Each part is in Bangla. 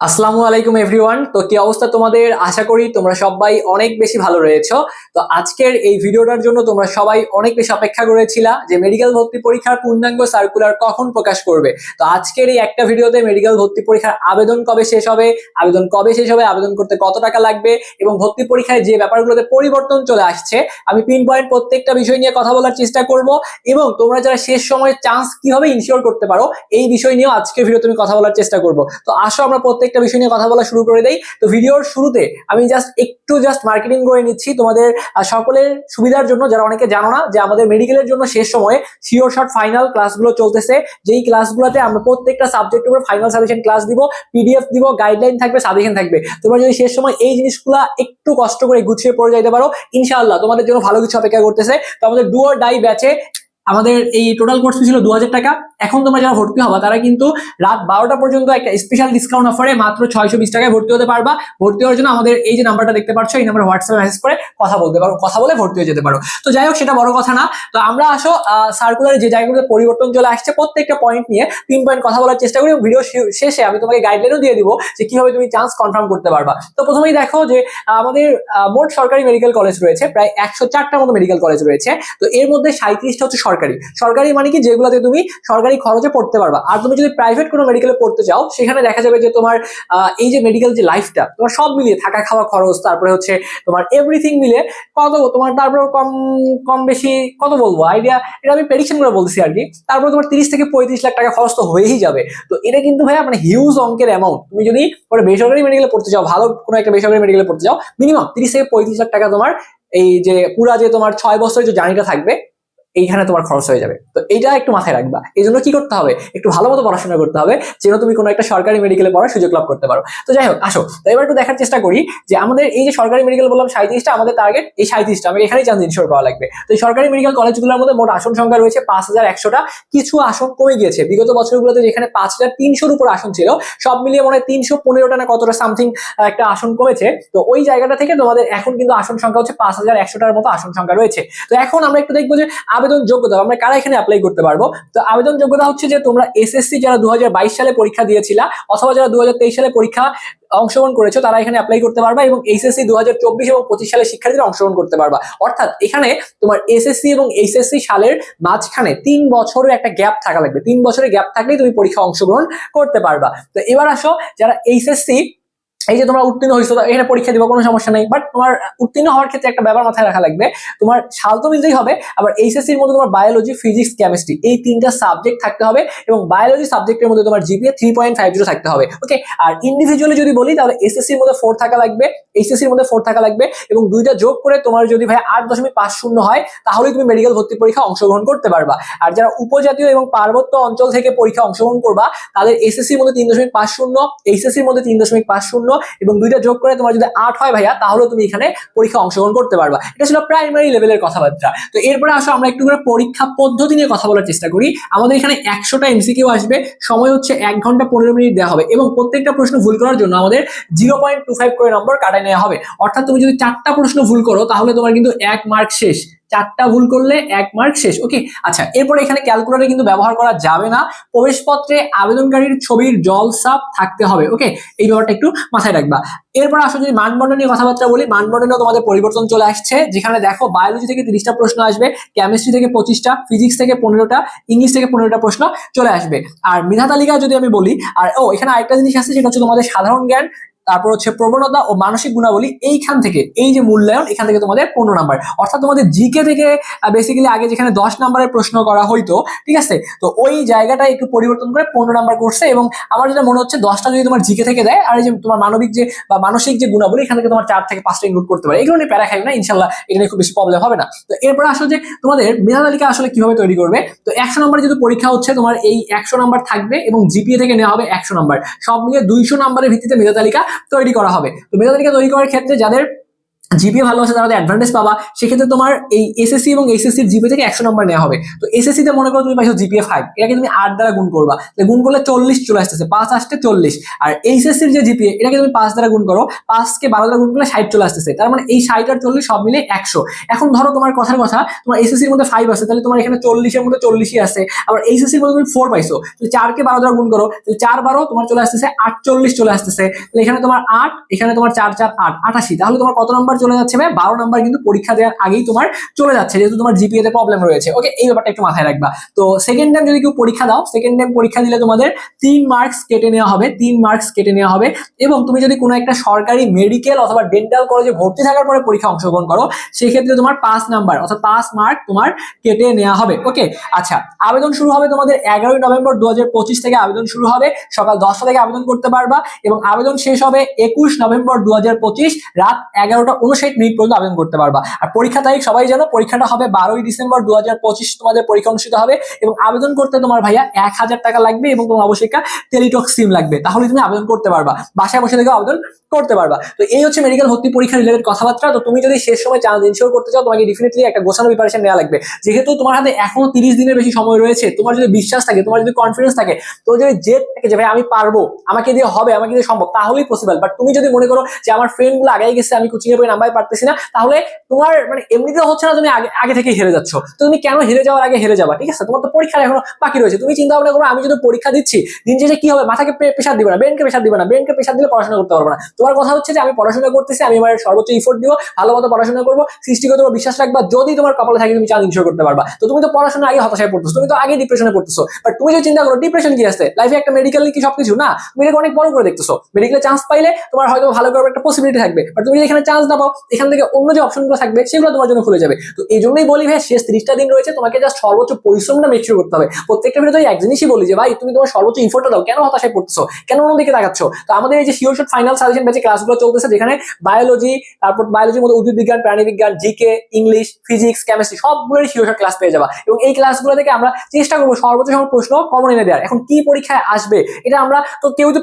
আসসালামু আলাইকুম এভরিওয়ান। তো কি অবস্থা তোমাদের? আশা করি তোমরা সবাই অনেক বেশি ভালো রয়েছো। তো আজকের এই ভিডিওটার জন্য তোমরা সবাই অনেক বেশি অপেক্ষা করেছিলা যে মেডিকেল ভর্তি পরীক্ষার পূর্ণাঙ্গ সার্কুলার কখন প্রকাশ করবে। তো আজকের এই একটা ভিডিওতে মেডিকেল ভর্তি পরীক্ষার আবেদন কবে শেষ হবে, আবেদন কবে শেষ হবে, আবেদন করতে কত টাকা লাগবে এবং ভর্তি পরীক্ষায় যে ব্যাপারগুলোতে পরিবর্তন চলে আসছে, আমি পিন পয়েন্ট প্রত্যেকটা বিষয় নিয়ে কথা বলার চেষ্টা করব এবং তোমরা যারা শেষ সময়ে চান্স কীভাবে ইনশিওর করতে পারো, এই বিষয় নিয়েও আজকের ভিডিও তুমি কথা বলার চেষ্টা করব। তো আসো আমরা প্রত্যেকটা বিষয় নিয়ে কথা বলা শুরু করে দেই। তো ভিডিওর শুরুতে আমি জাস্ট একটু জাস্ট মার্কেটিং করে নিচ্ছি তোমাদের সকলের সুবিধার জন্য। যারা অনেকে জানো না যে আমাদের মেডিকেলের জন্য শেষ সময়ে সিওর শর্ট ফাইনাল ক্লাসগুলো চলতেছে। যেই ক্লাসগুলোতে আমরা প্রত্যেকটা সাবজেক্টের উপর ফাইনাল সাজেশন ক্লাস দিব পিডিএফ দিব গাইডলাইন থাকবে সাজেশন থাকবে। তোমরা যদি শেষ সময় এই জিনিসগুলো একটু কষ্ট করে গুছিয়ে পড়ে যাইতে পারো, ইনশাআল্লাহ তোমাদের জন্য ভালো কিছু অপেক্ষা করতেছে। তো আমাদের ডুয়ার ডাই ব্যাচে আমাদের এই টোটাল কোর্স ছিল দু হাজার টাকা। এখন তোমরা যারা ভর্তি হবা, তারা কিন্তু রাত বারোটা পর্যন্ত একটা স্পেশাল ডিসকাউন্ট অফারে মাত্র ছয়শো বিশ টাকায় ভর্তি হতে পারবা। ভর্তি হওয়ার জন্য আমাদের এই যে নাম্বারটা দেখতে পাচ্ছ, এই নাম্বার হোয়াটসঅ্যাপে মেসেজ করে কথা বলতে পারো, কথা বলে ভর্তি হয়ে যেতে পারো। তো যাই হোক, সেটা বড় কথা না। তো আমরা আসো সার্কুলারে যে জায়গাগুলোতে পরিবর্তন চলে আসছে, প্রত্যেকটা পয়েন্ট নিয়ে তিন পয়েন্ট কথা বলার চেষ্টা করি ভিডিও শেষে আমি তোমাকে গাইডলাইনও দিয়ে দিব যে কীভাবে তুমি চান্স কনফার্ম করতে পারবা। তো প্রথমেই দেখো যে, আমাদের মোট সরকারি মেডিকেল কলেজ রয়েছে, প্রায় একশো চারটার মতো মেডিকেল কলেজ রয়েছে। তো এর মধ্যে সাঁত্রিশটা হচ্ছে সরকারি। সরকারি মানে কি? যেগুলোতে তুমি সরকারি খরচে পড়তে পারবা। আর তুমি যদি প্রাইভেট কোনো মেডিকেলে পড়তে চাও, সেখানে দেখা যাবে যে তোমার এই যে মেডিকেল যে লাইফটা তোমার সব মিলিয়ে থাকা খাওয়া খরচ, তারপরে হচ্ছে তোমার এভরিথিং মিলে কত, তোমার তারপরে কম কম বেশি কত বলব? আইডিয়া এটা আমি প্রেডিকশন করে বলছি আর কি। তারপরে তোমার তিরিশ থেকে পঁয়ত্রিশ লাখ টাকা খরচ তো হয়েই যাবে। তো এটা কিন্তু ভাইয়া মানে হিউজ অঙ্কের অ্যামাউন্ট তুমি যদি কোনো বেসরকারি মেডিকেলে পড়তে চাও, ভালো কোনো একটা বেসরকারি মেডিকেলে পড়তে চাও মিনিমাম তিরিশ থেকে পঁয়ত্রিশ লাখ টাকা তোমার এই যে পুরা যে তোমার ছয় বছরের যে জার্নিটা থাকবে এইখানে তোমার খরচ হয়ে যাবে। তো এইটা একটু মাথায় রাখবা। এই জন্য কি করতে হবে? একটু ভালো মতো পড়াশোনা করতে হবে, যেন তুমি কোনো একটা সরকারি মেডিকেলে পড়ার সুযোগ লাভ করতে পারো। তো যাই হোক, আসো। তো এবার একটু দেখার চেষ্টা করি যে আমাদের এই যে সরকারি মেডিকেল বললাম সাঁত্রিশটা আমাদের টার্গেট এই সাঁত্রিশটা আমাকে এখানেই চান্স ইনশোর পাওয়া লাগবে। তো সরকারি মেডিকেল কলেজগুলোর মধ্যে মোট আসন সংখ্যা রয়েছে পাঁচ হাজার একশোটা। কিছু আসন কমে গিয়েছে। বিগত বছরগুলোতে যেখানে পাঁচ হাজার তিনশোর উপর আসন ছিল, সব মিলিয়ে মনে হয় তিনশো পনেরোটা না কতটা সামথিং একটা আসন কমেছে। তো ওই জায়গাটা থেকে তোমাদের এখন কিন্তু আসন সংখ্যা হচ্ছে পাঁচ হাজার একশোটার মতো আসন সংখ্যা রয়েছে। তো এখন আমরা একটু দেখব যে আবেদন যোগ্যতা আমরা কারা এখানে অ্যাপ্লাই করতে পারব? তো আবেদন যোগ্যতা হচ্ছে যে তোমরা এসএসসি যারা দু সালে পরীক্ষা দিয়েছিলা, অথবা যারা দু সালে পরীক্ষা অংশগ্রহণ করেছ, তারা এখানে অ্যাপ্লাই করতে পারবা এবং এইচএসসি দুহাজার চব্বিশ এবং পঁচিশ সালের শিক্ষার্থীরা অংশগ্রহণ করতে পারবা। অর্থাৎ এখানে তোমার এসএসসি এবং এইচএসসি সালের মাঝখানে তিন বছরের একটা গ্যাপ থাকা লাগবে। তিন বছরের গ্যাপ থাকলেই তুমি পরীক্ষা অংশগ্রহণ করতে পারবা। তো এবার আসো, যারা এইচএসসি এই যে তোমরা উত্তীর্ণ হয়েছো এখানে পরীক্ষা দিবা, কোনো সমস্যা নেই। বাট তোমার উত্তীর্ণ হওয়ার ক্ষেত্রে একটা ব্যাপার মাথায় রাখা লাগবে। তোমার সাল তো মিলতেই হবে, আবার এইচএসসির মধ্যে তোমার বায়োলজি ফিজিক্স কেমিস্ট্রি এই তিনটা সাবজেক্ট থাকতে হবে এবং বায়োলজি সাবজেক্টের মধ্যে তোমার GPA three point five zero থাকতে হবে ওকে আর ইন্ডিভিজুয়ালি যদি বলি, তাহলে এসএসসির মধ্যে ফোর থাকা লাগবে এইচএসসির মধ্যে ফোর থাকা লাগবে এবং দুইটা যোগ করে তোমার যদি ভাই আট দশমিক পাঁচ শূন্য হয়, তাহলেই তুমি মেডিকেল ভর্তি পরীক্ষা অংশগ্রহণ করতে পারবা। আর যারা উপজাতীয় এবং পার্বত্য অঞ্চল থেকে পরীক্ষা অংশগ্রহণ করবা, তাদের এসএসসির মধ্যে তিন দশমিক পাঁচ শূন্য এইচএসসির মধ্যে তিন দশমিক পাঁচ শূন্য এবং দুইটা যোগ করে তোমার যদি আট হয় ভাইয়া তাহলে তুমি এখানে পরীক্ষা অংশগ্রহণ করতে পারবা। এটা ছিল প্রাইমারি লেভেলের কথাবার্তা। তো এরপরে আসো, আমরা একটু করে পরীক্ষা পদ্ধতি নিয়ে কথা বলার চেষ্টা করি। আমাদের এখানে একশোটা এমসিকিউ আসবে, সময় হচ্ছে এক ঘণ্টা পনেরো মিনিট দেওয়া হবে এবং প্রত্যেকটা প্রশ্ন ভুল করার জন্য আমাদের জিরো পয়েন্ট টু ফাইভ করে নম্বর কাটায় নেওয়া হবে। অর্থাৎ তুমি যদি চারটা প্রশ্ন ভুল করো, তাহলে তোমার কিন্তু এক মার্ক শেষ। চারটা ভুল করলে এক মার্ক শেষ। ওকে আচ্ছা এরপরে এখানে ক্যালকুলেটর কিন্তু ব্যবহার করা যাবে না। প্রবেশপত্রে আবেদনকারীর ছবির জল সাপ থাকতে হবে। ওকে এই ব্যাপারটা একটু মাথায় রাখবা। এরপর আসলে যদি মানবন্ধন নিয়ে কথাবার্তা বলি মানবন্ধনেও তোমাদের পরিবর্তন চলে আসছে। যেখানে দেখো বায়োলজি থেকে তিরিশটা প্রশ্ন আসবে কেমিস্ট্রি থেকে পঁচিশটা ফিজিক্স থেকে পনেরোটা ইংলিশ থেকে পনেরোটা প্রশ্ন চলে আসবে। আর মেধা তালিকা যদি আমি বলি, আর ও, এখানে আরেকটা জিনিস আছে, সেটা হচ্ছে তোমাদের সাধারণ জ্ঞান। তারপর হচ্ছে প্রবণতা ও মানসিক গুণাবলী এইখান থেকে, এই যে মূল্যায়ন, এখান থেকে তোমাদের পনেরো নাম্বার অর্থাৎ তোমাদের জিকে থেকে বেসিক্যালি আগে যেখানে দশ নাম্বারের প্রশ্ন করা হইতো, ঠিক আছে? তো ওই জায়গাটা একটু পরিবর্তন করে পনেরো নাম্বার করছে এবং আমার যেটা মনে হচ্ছে দশটা যদি তোমার জিকে থেকে দেয়, আর এই যে তোমার মানবিক যে, বা মানসিক যে গুণাবলী, এখান থেকে তোমার চার থেকে পাঁচটা ইনক্লুড করতে পারে। এগুলো নিয়ে প্যারা খাই না, ইনশাল্লাহ এখানে খুব বেশি প্রবলেম হবে না। তো এরপরে আসলে যে তোমাদের মেধা তালিকা আসলে কীভাবে তৈরি করবে। তো একশো নাম্বার যেহেতু পরীক্ষা হচ্ছে, তোমার এই একশো নাম্বার থাকবে এবং জিপিএ থেকে নেওয়া হবে একশো নাম্বার সব মিলিয়ে দুইশো নাম্বারের ভিত্তিতে মেধা তালিকা তৈরি করা হবে। তো মেধা তালিকা তৈরি করার ক্ষেত্রে যাদের জিপিএ ভালো আছে, তারা অ্যাডভান্টেজ পাবা। সেক্ষেত্রে তোমার এই এসএসসি এবং এসএসসি জিপিএ থেকে একশো নম্বর নেওয়া হবে। তো এসএসসি তে মনে করো তুমি পাইছো জিপিএ ফাইভ এটাকে তুমি আট দ্বারা গুণ করবা। তাহলে গুণ করলে চল্লিশ চলে আসতেছে, পাঁচ আসতে চল্লিশ। আর এইচএসসির যে জিপিএ এটাকে তুমি পাঁচ দ্বারা গুণ করো, পাঁচকে বারো দ্বারা গুণ করলে ষাট চলে আসতেছে। তার মানে এই ষাট আর চল্লিশ সব মিলে একশো। এখন ধরো তোমার কথার কথা, তোমার এসএসসির মধ্যে ফাইভ আছে, তাহলে তোমার এখানে চল্লিশের মধ্যে চল্লিশই আছে। আবার এইচএসসির মধ্যে তুমি ফোর পাইছো, তাহলে চারকে বারো দ্বারা গুণ করো, তাহলে চার বারো তোমার চলে আসতেছে আটচল্লিশ চলে আসতেছে। তাহলে এখানে তোমার আট, এখানে তোমার চার চার, আট, আটাশি। তাহলে তোমার কত নাম্বার চলে যাচ্ছে ভাই বারো নাম্বার কিন্তু পরীক্ষা দেওয়ার আগেই তোমার চলে যাচ্ছে, যেহেতু তোমার জিপিএ তে প্রবলেম রয়েছে। ওকে এই ব্যাপারটা একটু মাথায় রাখবা। তো সেকেন্ড টাইম যদি কেউ পরীক্ষা দাও সেকেন্ড টাইম পরীক্ষা দিলে তোমাদের তিন মার্কস কেটে নেওয়া হবে, তিন মার্কস কেটে নেওয়া হবে। এবং তুমি যদি কোনো একটা সরকারি মেডিকেল অথবা ডেন্টাল কলেজে ভর্তি থাকার পরে পরীক্ষা অংশগ্রহণ করো, সেক্ষেত্রে তোমার পাঁচ নাম্বার অর্থাৎ পাঁচ মার্ক তোমার কেটে নেওয়া হবে। ওকে আচ্ছা আবেদন শুরু হবে তোমাদের এগারোই নভেম্বর দু হাজার পঁচিশ থেকে আবেদন শুরু হবে। সকাল দশটা থেকে আবেদন করতে পারবা এবং আবেদন শেষ হবে একুশ নভেম্বর দু হাজার পঁচিশ রাত এগারোটা উনষাট মিনিট পর্যন্ত আবেদন করতে পারবা। আর পরীক্ষা তারিখ সবাই জানো, পরীক্ষাটা হবে বারোই ডিসেম্বর দু হাজার পঁচিশ, তোমাদের পরীক্ষা অনুষ্ঠিত হবে এবং আবেদন করতে তোমার ভাইয়া এক হাজার টাকা লাগবে এবং তোমার অবশ্যই একটা টেলিটক সিম লাগবে। তাহলে তুমি আবেদন করতে পারবা। বাসায় বসে থেকে আবেদন করতে পারবা। তো এই হচ্ছে মেডিকেল ভর্তি পরীক্ষা রিলেটেড কথাবার্তা। তো তুমি যদি শেষ সময় চান্স ইনশোর করতে চাও, তোমাকে ডেফিনেটলি একটা গোছানো প্রিপারেশন নেওয়া লাগবে। যেহেতু তোমার হাতে এখনও তিরিশ দিনের বেশি সময় রয়েছে, তোমার যদি বিশ্বাস থাকে, তোমার যদি কনফিডেন্স থাকে, তো যদি জেদ থাকে যে, ভাই, আমি পারব, আমাকে দিয়ে হবে, আমাকে দিয়ে সম্ভব, তাহলেই পসিবল বাট তুমি যদি মনে করো যে, আমার ফ্রেন্ডগুলো আগে গেছে, আমি কোচিং এর বই নাম্বার পারতেছি না, তাহলে তোমার মানে এমনিতে হচ্ছে না তুমি আগে আগে থেকে হেরে যাচ্ছ। তো তুমি কেন হেরে যাওয়ার আগে হেরে যাবা? ঠিক আছে? তোমার তো পরীক্ষা এখনও বাকি রয়েছে। তুমি চিন্তা ভাবনা করো, আমি যদি পরীক্ষা দিচ্ছি, দিন শেষে কি হবে? মাথাকে প্রেশার দিবে না ব্রেনকে প্রেশার দিবে না। ব্রেনকে প্রেশার দিলে পড়াশোনা করতে পারব না। তোমার কথা হচ্ছে যে আমি পড়াশোনা করতেছি, আমি আমার সর্বোচ্চ ইফোর্ট দিব, ভালো মতো পড়াশোনা করব, সৃষ্টিগত বিশ্বাস রাখবা, যদি তোমার কপালে থাকে তুমি চাঁদ ইনশোর করতে পারবা। তো তুমি তো পড়াশোনা আগে হতাশায় পড়তেছো, তুমি তো আগে ডিপ্রেশনে পড়তেছো। বাট তুমি যদি চিন্তা করো ডিপ্রেশন কি আছে? লাইফে একটা মেডিকেল কি সবকিছু? না। তুমি এটাকে অনেক বড় করে দেখতেছো। মেডিকেলে চান্স পাইলে তোমার হয়তো ভালো করার একটা পসিবিলিটি থাকবে। বাট তুমি এখানে চান্স না এখান থেকে অন্য যে অপশনগুলো থাকবে, সেগুলো তোমার জন্য খুলে যাবে। তো এই জন্যই বলি ভাই, শেষ তিরিশটা দিন রয়েছে, তোমাকে জাস্ট সর্বোচ্চ পরিশ্রমটা মেক করতে হবে। প্রত্যেকটা ভিডিওতে এক জিনিসই বলি যে, ভাই, তুমি তোমার সর্বোচ্চ ইনফোটা দাও। কেন হতাশায় পড়তেছো? কেন অন্যদিকে তাকাচ্ছ? তো আমাদের এই যে শিওর শট ফাইনাল সাজেশন ব্যাচে ক্লাসগুলো চলতেছে, যেখানে বায়োলজি তারপর বায়োলজির মধ্যে উদ্ভিদ বিজ্ঞান, প্রাণী বিজ্ঞান জিকে ইংলিশ ফিজিক্স কেমিস্ট্রি সবগুলোরই শিওর শট ক্লাস পেয়ে যাবা। এবং এই ক্লাসগুলো থেকে আমরা চেষ্টা করব সর্বোচ্চ সময় প্রশ্ন কমন এনে দেওয়ার। এখন কি পরীক্ষায় আসবে, এটা আমরা তো কেউ তো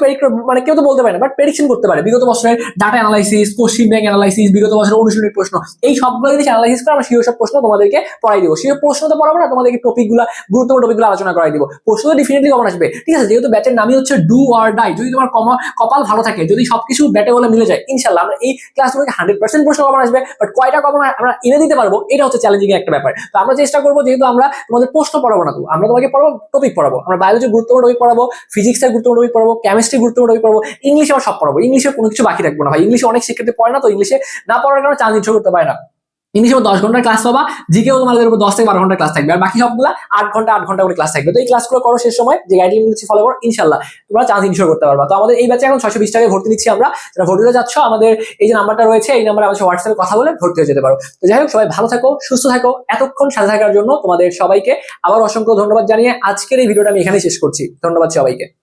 মানে কেউ তো বলতে পারে না বাট প্রেডিকশন করতে পারে। বিগত বছরের data analysis question bank analysis বিগত বছরের অনুশীলনের প্রশ্ন। এই সবগুলো জিনিস অ্যানালাইসিস করে, আমরা শিওর সব প্রশ্ন তোমাদেরকে পড়াই দিব। শিওর প্রশ্ন তো পড়াবো না, তোমাদেরকে টপিকগুলো গুরুত্বপূর্ণ টপিকগুলো আলোচনা করাই দিব। প্রশ্ন তো ডেফিনেটলি কমন আসবে। ঠিক আছে, যেহেতু ব্যাচের নামই হচ্ছে ডু অর ডাই যদি তোমার কমা, কপাল ভালো থাকে, যদি সবকিছু ব্যাটে বলে মিলে যায় ইনশাল্লাহ আমরা এই ক্লাসগুলোকে হান্ড্রেড পার্সেন্ট প্রশ্ন কমন আসবে। বাট কয়টা কমন আমরা এনে দিতে পারব, এটা হচ্ছে চ্যালেঞ্জিং একটা ব্যাপার। তো আমরা চেষ্টা করব, যেহেতু আমরা তোমাদের প্রশ্ন পড়াবো না তো, আমরা তোমাকে পড়াবো টপিক পড়াবো। আমরা বায়োলজি গুরুত্বপূর্ণ টপিক পড়াবো ফিজিক্সের গুরুত্বপূর্ণ টপিক পড়াবো কেমিস্ট্রি গুরুত্বপূর্ণ টপিক পড়াবো ইংলিশে আমরা সব পড়াবো। ইংলিশে কোনো কিছু বাকি রাখব না ভাই। ইংলিশে অনেক শিক্ষার্থী পড়ে না তো ইংলিশে না পড়ার কারণে চান্স ইচ্ছা করতে পারে না। ইংলিশে দশ ঘণ্টার ক্লাস পাবা জিকেও তোমাদের উপর দশ থেকে বারো ঘণ্টার ক্লাস থাকবে। আর বাকি সবগুলো আট ঘণ্টা আট ঘণ্টা করে ক্লাস থাকবে। তো এই ক্লাসগুলো করো শেষ সময়, যে গাইডলাইন দিচ্ছি ফলো করো ইনশাল্লাহ তোমরা চান্স ইনশোর করতে পারবা। তো আমাদের এই ব্যাচে এখন ছয়শো বিশ টাকায় ভর্তি নিচ্ছি আমরা। যারা ভর্তি হতে যাচ্ছ, আমাদের এই যে নাম্বারটা রয়েছে, এই নাম্বারে আমাদের হোয়াটসঅ্যাপে কথা বলে ভর্তি হয়ে যেতে পারো। তো যাই হোক, সবাই ভালো থাকো, সুস্থ থাকো, এতক্ষণ সাথে থাকার জন্য তোমাদের সবাইকে আবার অসংখ্য ধন্যবাদ জানিয়ে আজকের এই ভিডিওটা আমি এখানেই শেষ করছি। ধন্যবাদ সবাইকে।